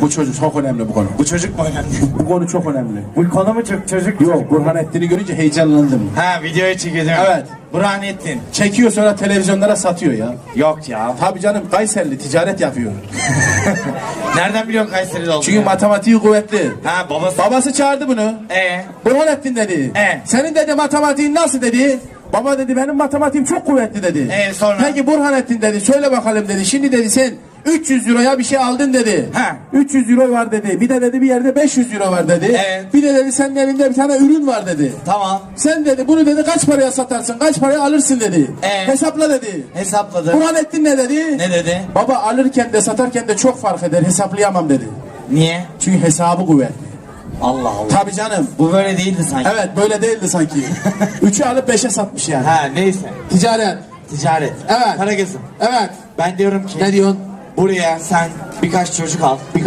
Bu çocuk çok önemli bu konu. Bu çocuk mu önemli? Bu konu çok önemli. Bu konu mu çok çocuk? Yok Burhanettin'i görünce heyecanlandım. Ha videoya çekiyor değil mi? Evet. Burhanettin. Çekiyor sonra televizyonlara satıyor ya. Yok ya. Tabii canım Kayserili ticaret yapıyor. Nereden biliyorsun Kayseri'de olduğunu? Çünkü matematiği kuvvetli. Ha babası. Babası çağırdı bunu. Ee? Burhanettin dedi. E? Senin dedi matematiğin nasıl dedi. Baba dedi benim matematiğim çok kuvvetli dedi. E, sonra? Peki Burhanettin dedi söyle bakalım dedi. Şimdi dedi sen 300 euroya bir şey aldın dedi. Ha. 300 euro var dedi. Bir de dedi bir yerde 500 euro var dedi. Evet. Bir de dedi senin elinde bir tane ürün var dedi. Tamam. Sen dedi bunu dedi kaç paraya satarsın kaç paraya alırsın dedi. E? Hesapla dedi. Hesapladı. Burhanettin ne dedi? Ne dedi? Baba alırken de satarken de çok fark eder hesaplayamam dedi. Niye? Çünkü hesabı kuvvetli. Allah Allah. Tabii canım. Bu böyle değildi sanki. Evet böyle değildi sanki. Üçü alıp beşe satmış yani. Ha neyse. Ticaret. Ticaret. Evet. Para gözüm. Evet. Ben diyorum ki Ne diyorsun? Buraya sen birkaç çocuk al. Birkaç